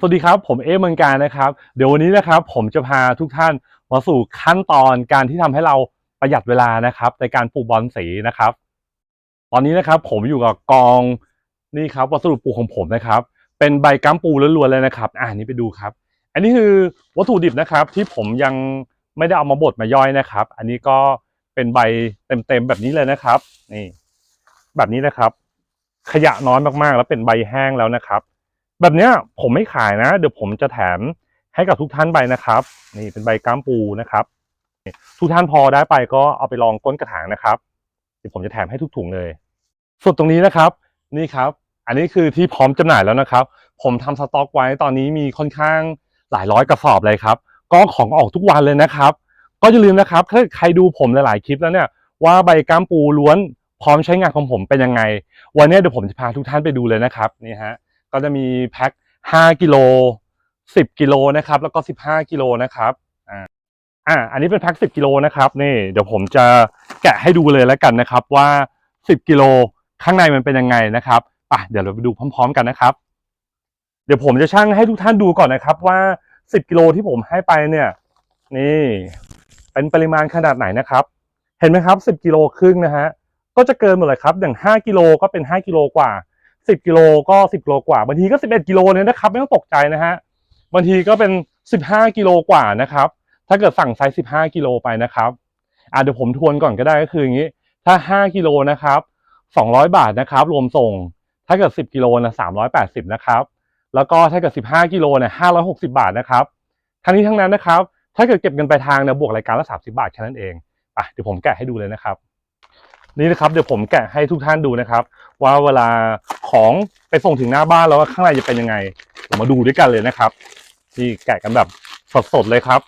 สวัสดีครับ ผมเอเมืองการนะครับ เดี๋ยววันนี้นะครับผมจะพาทุกท่านมาสู่ขั้นตอนการที่ทำให้เราประหยัดเวลานะครับ ในการปลูกบอลสีนะครับ ตอนนี้นะครับผมอยู่กับกองนี่ครับวัสดุปลูกของผมนะครับ เป็นใบกัมปูล้วนๆเลยนะครับอ่านี่ไปดูครับ อันนี้คือวัตถุดิบนะครับ ที่ผมยังไม่ได้เอามาบดมาย่อยนะครับ อันนี้ก็เป็นใบเต็มๆแบบนี้เลยนะครับนี่แบบนี้นะครับ ขยะน้อยมากๆ แล้วเป็นใบแห้งแล้วนะครับ แบบเนี้ยผมไม่ขายนะ เดี๋ยวผมจะแถมให้กับทุกท่านไปนะครับ นี่เป็นใบก้ามปูนะครับ ทุกท่านพอได้ไปก็เอาไปลองก้นกระถางนะครับเดี๋ยวผมจะแถมให้ทุกถุงเลย ส่วนตรงนี้นะครับ นี่ครับ อันนี้คือที่พร้อมจำหน่ายแล้วนะครับ ผมทำสต็อกไว้ตอนนี้มีค่อนข้างหลายร้อยกระสอบเลยครับ ก็ของออกทุกวันเลยนะครับ ก็อย่าลืมนะครับถ้าใครดูผมหลายๆคลิปแล้วเนี่ยว่าใบก้ามปูล้วนพร้อมใช้งานของผมเป็นยังไง วันนี้เดี๋ยวผมจะพาทุกท่านไปดูเลยนะครับนี่ฮะ ก็จะมีแพ็ค5กิโล10กิโลนะครับแล้วก็ 15กิโลนะครับอ่าอ่าอันนี้เป็นแพ็ค10กิโลนะครับนี่เดี๋ยวผมจะแกะให้ดูเลยแล้วกันนะครับว่า 10กิโลข้างในมันเป็นยังไงนะครับอะเดี๋ยวเราไปดูพร้อม ๆ กันนะครับ เดี๋ยวผมจะชั่งให้ทุกท่านดูก่อนนะครับว่า 10กิโลที่ผมให้ไปเนี่ยนี่เป็นปริมาณขนาดไหนนะครับ เห็นไหมครับ 10กิโลครึ่งนะฮะก็จะเกินหมดเลยครับอย่าง 5กิโลก็เป็น 5กิโลกว่า 10กิโลก็10กิโลกว่าบางทีก็11กิโลเนี่ยนะครับไม่ต้องตกใจนะฮะบางทีก็เป็น15กิโลกว่านะครับ ถ้าเกิดสั่งไซส์15กิโลไปนะครับอะเดี๋ยวผมทวนก่อนก็ได้ก็คืออย่างนี้ ถ้า5กิโลนะครับ200บาทนะครับ รวมส่ง ถ้าเกิด10กิโลนะ380นะครับ แล้วก็ถ้าเกิด15กิโลเนี่ย560บาทนะครับทั้งนี้ทั้งนั้นนะครับ ถ้าเกิดเก็บเงินปลายทางเนี่ยบวกรายการละ30บาทแค่นั้นเองอะเดี๋ยวผมแกะให้ดูเลยนะครับ นี่นะครับเดี๋ยวผมแกะให้ทุกท่านดูนะครับ ว่าเวลาของไปส่งถึงหน้าบ้านแล้วข้างในจะเป็นยังไงเดี๋ยวมาดูด้วยกันเลยนะครับที่แกะกันแบบสดๆเลยครับ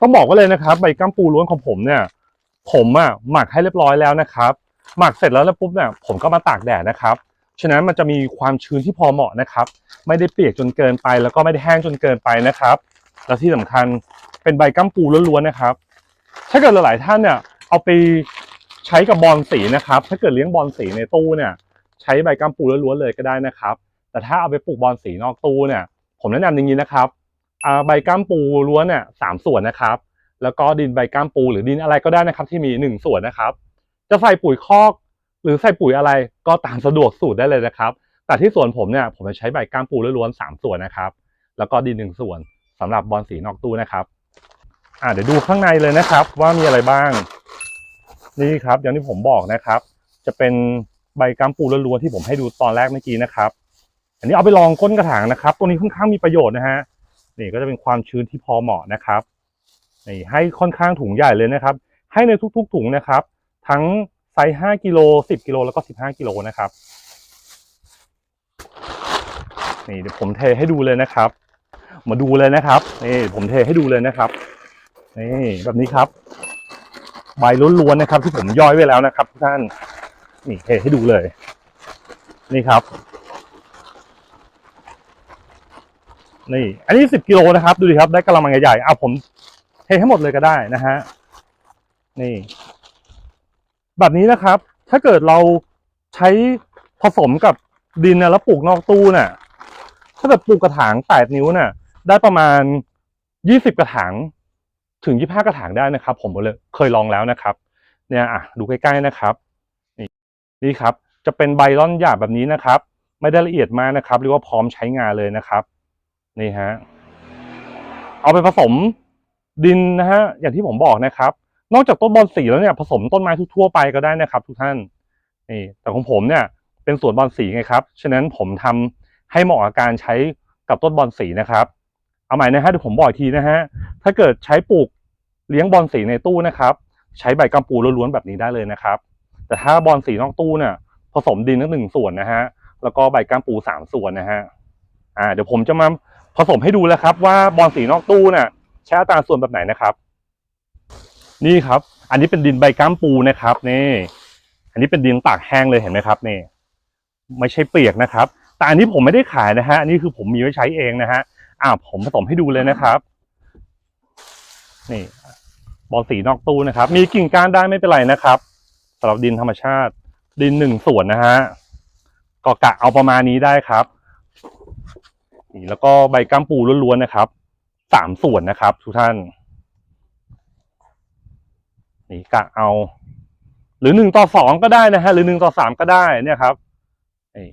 ต้องบอกว่าเลยนะครับ ใบกัมปูล้วนของผมเนี่ย ผมอะหมักให้เรียบร้อยแล้วนะครับ หมักเสร็จแล้วแล้วปุ๊บเนี่ยผมก็มาตากแดดนะครับฉะนั้นมันจะมีความชื้นที่พอเหมาะนะครับ ไม่ได้เปียกจนเกินไป แล้วก็ไม่ได้แห้งจนเกินไปนะครับ และที่สำคัญเป็นใบกัมปูล้วนๆนะครับ ถ้าเกิดหลายๆท่านเนี่ย เอาไปใช้กับบอลสีนะครับ ถ้าเกิดเลี้ยงบอลสีในตู้เนี่ยใช้ใบกัมปูล้วนๆเลยก็ได้นะครับ แต่ถ้าเอาไปปลูกบอลสีนอกตู้เนี่ยผมแนะนำอย่างนี้นะครับใบกัมปูล้วนเนี่ยสามส่วนนะครับ แล้วก็ดินใบกัมปูหรือดินอะไรก็ได้นะครับ ที่มีหนึ่งส่วนนะครับ จะใส่ปุ๋ยคอก หรือใส่ปุ๋ยอะไรก็ตามสะดวกสูตรได้เลยนะครับ แต่ที่สวนผมเนี่ยผมจะใช้ใบก้ามปูล้วนๆสามส่วนนะครับ แล้วก็ดินหนึ่งส่วนสำหรับบอลสีนอกตู้นะครับอ่าเดี๋ยวดูข้างในเลยนะครับ ว่ามีอะไรบ้าง นี่ครับอย่างที่ผมบอกนะครับ จะเป็นใบกัมปูล้วนๆที่ผมให้ดูตอนแรกเมื่อกี้นะครับ อันนี้เอาไปลองก้นกระถางนะครับ ตัวนี้ค่อนข้างมีประโยชน์นะฮะนี่ก็จะเป็นความชื้นที่พอเหมาะนะครับนี่ให้ค่อนข้างถุงใหญ่เลยนะครับ ให้ในทุกๆถุงนะครับ ทั้งไซส์5กิโล10กิโลแล้วก็ 15กิโลนะครับนี่เดี๋ยวผมเทให้ดูเลยนะครับ มาดูเลยนะครับนี่ผมเทให้ดูเลยนะครับนี่แบบนี้ครับ ใบล้วนๆนะครับ ที่ผมย่อยไว้แล้วนะครับทุกท่านนี่เทให้ดูเลย นี่ครับ นี่ อันนี้10กิโลนะครับ ดูดิครับได้กระมังใหญ่ๆเอาผมเทให้หมดเลยก็ได้นะฮะนี่ แบบนี้นะครับ ถ้าเกิดเราใช้ผสมกับดินนะแล้วปลูกนอกตู้น่ะ ถ้าเกิดปลูกกระถางแปดนิ้วน่ะ ได้ประมาณยี่สิบกระถาง ถึงยี่ห้ากระถางได้นะครับ ผมเลยเคยลองแล้วนะครับ เนี่ยอะดูใกล้ๆนะครับนี่นี่ครับ จะเป็นใบร่อนหยาบแบบนี้นะครับ ไม่ได้ละเอียดมากนะครับเรียกว่าพร้อมใช้งานเลยนะครับนี่ฮะเอาไปผสมดินนะฮะอย่างที่ผมบอกนะครับ นอกจากต้นบอลสีแล้วเนี่ยผสมต้นไม้ทั่วไปก็ได้นะครับ ทุกท่านนี่แต่ของผมเนี่ยเป็นสวนบอลสีไงครับฉะนั้นผมทำให้เหมาะกับการใช้กับต้นบอลสีนะครับ เอาใหม่นะฮะเดี๋ยวผมบอกอีกทีนะฮะถ้าเกิดใช้ปลูก เลี้ยงบอลสีในตู้นะครับ ใช้ใบกัมปูล้วนๆแบบนี้ได้เลยนะครับ แต่ถ้าบอลสีนอกตู้เนี่ยผสมดินทั้งหนึ่งส่วนนะฮะแล้วก็ใบกัมปูสามส่วนนะฮะอ่าเดี๋ยวผมจะมาผสมให้ดูแล้วครับ ว่าบอลสีนอกตู้เนี่ยใช้อัตราส่วนแบบไหนนะครับ นี่ครับ อันนี้เป็นดินใบก้ามปูนะครับนี่อันนี้เป็นดินตากแห้งเลยเห็นไหมครับนี่ไม่ใช่เปียกนะครับ แต่อันนี้ผมไม่ได้ขายนะฮะอันนี้คือผมมีไว้ใช้เองนะฮะอ่าผมผสมให้ดูเลยนะครับ นี่ บอลสีนอกตู้นะครับ มีกิ่งก้านได้ไม่เป็นไรนะครับสำหรับดินธรรมชาติ ดินหนึ่งส่วนนะฮะก็กะเอาประมาณนี้ได้ครับนี่แล้วก็ใบก้ามปูล้วนๆนะครับสามส่วนนะครับ ทุกท่านนี่กะเอา หรือหนึ่งต่อสองก็ได้นะฮะหรือหนึ่งต่อสามก็ได้เนี่ยครับนี่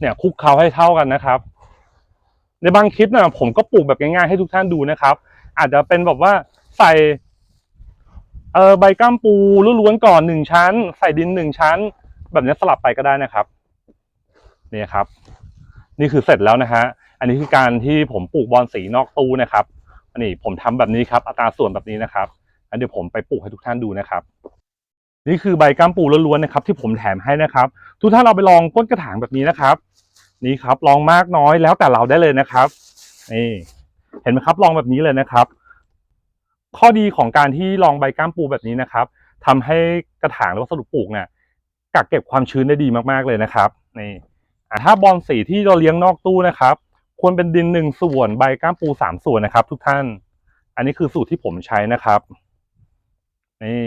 เนี่ยคลุกเคล้าให้เท่ากันนะครับ ในบางคลิปนะผมก็ปลูกแบบง่ายๆให้ทุกท่านดูนะครับ อาจจะเป็นแบบว่าใส่เออใบก้ามปูล้วนๆก่อนหนึ่งชั้น ใส่ดินหนึ่งชั้น แบบนี้สลับไปก็ได้นะครับนี่ครับ นี่คือเสร็จแล้วนะฮะอันนี้คือการที่ผมปลูกบอลสีนอกตู้นะครับอันนี้ผมทำแบบนี้ครับ อัตราส่วนแบบนี้นะครับอันเดี๋ยวผมไปปลูกให้ทุกท่านดูนะครับ นี่คือใบก้ามปูล้วนๆนะครับ ที่ผมแถมให้นะครับ ทุกท่านเราไปลองก้นกระถางแบบนี้นะครับ นี่ครับลองมากน้อยแล้วแต่เราได้เลยนะครับนี่เห็นไหมครับลองแบบนี้เลยนะครับ ข้อดีของการที่ลองใบก้ามปูแบบนี้นะครับทำให้กระถางหรือวัสดุปลูกเนี่ยกักเก็บความชื้นได้ดีมากๆเลยนะครับนี่ถ้าบอลสีที่เราเลี้ยงนอกตู้นะครับ ควรเป็นดินหนึ่งส่วนใบก้ามปูสามส่วนนะครับ ทุกท่าน อันนี้คือสูตรที่ผมใช้นะครับนี่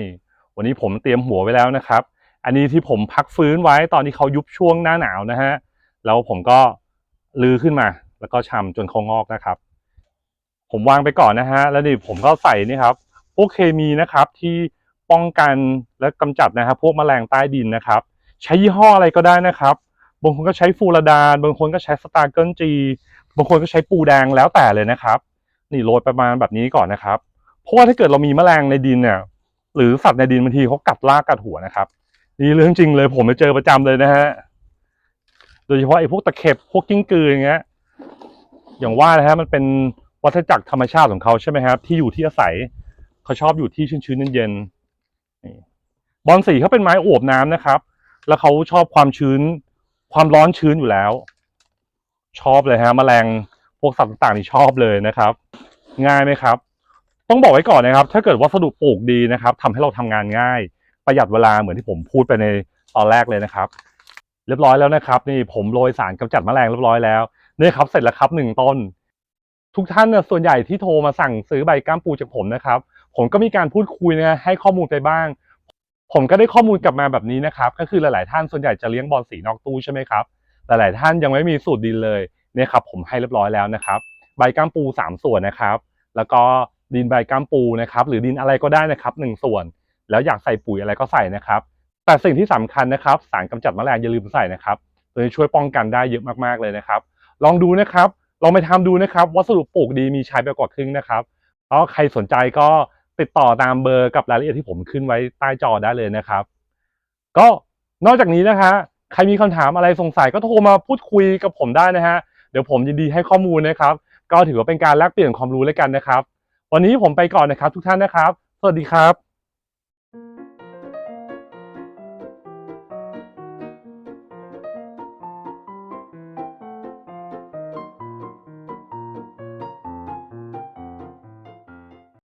วันนี้ผมเตรียมหัวไว้แล้วนะครับ อันนี้ที่ผมพักฟื้นไว้ตอนที่เขายุบช่วงหน้าหนาวนะฮะ แล้วผมก็ลื้อขึ้นมา แล้วก็ชำจนเขางอกนะครับ ผมวางไปก่อนนะฮะ แล้วนี่ผมก็ใส่นี่ครับพวกเคมีนะครับที่ป้องกันและกำจัดนะครับพวกแมลงใต้ดินนะครับ ใช้ยี่ห้ออะไรก็ได้นะครับ บางคนก็ใช้ฟูรดานบางคนก็ใช้สตาร์เกิลจีบางคนก็ใช้ปูแดงแล้วแต่เลยนะครับ นี่โรยประมาณแบบนี้ก่อนนะครับ เพราะว่าถ้าเกิดเรามีแมลงในดินเนี่ยหรือสัตว์ในดินบางทีเขากัดลากกัดหัวนะครับนี่เรื่องจริงเลยผมไปเจอประจำเลยนะฮะ โดยเฉพาะไอ้พวกตะเข็บพวกกิ้งกืออย่างเงี้ย อย่างว่านะฮะมันเป็นวัฏจักรธรรมชาติของเขาใช่ไหมครับ ที่อยู่ที่อาศัยเขาชอบอยู่ที่ชื้นๆเย็นๆนี่บอลสีเขาเป็นไม้อวบน้ำนะครับ แล้วเขาชอบความชื้น ความร้อนชื้นอยู่แล้ว ชอบเลยฮะแมลงพวกสัตว์ต่างๆนี่ชอบเลยนะครับ ง่ายไหมครับ ต้องบอกไว้ก่อนนะครับ ถ้าเกิดวัสดุปลูกดีนะครับทำให้เราทำงานง่าย ประหยัดเวลาเหมือนที่ผมพูดไปในตอนแรกเลยนะครับ เรียบร้อยแล้วนะครับ นี่ผมโรยสารกำจัดแมลงเรียบร้อยแล้วนี่ครับเสร็จแล้วครับหนึ่งต้น ทุกท่านเนี่ยส่วนใหญ่ที่โทรมาสั่งซื้อใบก้ามปูจากผมนะครับ ผมก็มีการพูดคุยนะให้ข้อมูลไปบ้าง ผมก็ได้ข้อมูลกลับมาแบบนี้นะครับ ก็คือหลาย ๆ ท่านส่วนใหญ่จะเลี้ยงบอลสีนอกตู้ใช่ไหมครับหลาย ๆ ท่านยังไม่มีสูตรดินเลยเนี่ยครับผมให้เรียบร้อยแล้วนะครับ ใบก้ามปูสามส่วนนะครับ แล้วก็ดินใบก้ามปูนะครับ หรือดินอะไรก็ได้นะครับหนึ่งส่วน แล้วอยากใส่ปุ๋ยอะไรก็ใส่นะครับ แต่สิ่งที่สำคัญนะครับ สารกำจัดแมลงอย่าลืมใส่นะครับตัวนี้ช่วยป้องกันได้เยอะมากๆเลยนะครับ ลองดูนะครับลองไปทำดูนะครับ วัสดุปลูกดีมีใช้ไปกว่าครึ่งนะครับแล้วใครสนใจก็ติดต่อตามเบอร์กับรายละเอียดที่ผมขึ้นไว้ใต้จอได้เลยนะครับ ก็นอกจากนี้นะคะ ใครมีคำถามอะไรสงสัยก็โทรมาพูดคุยกับผมได้นะฮะเดี๋ยวผมยินดีให้ข้อมูลนะครับ ก็ถือว่าเป็นการแลกเปลี่ยนความรู้แล้วกันนะครับ วันนี้ผมไปก่อนนะครับ ทุกท่านนะครับ สวัสดีครับ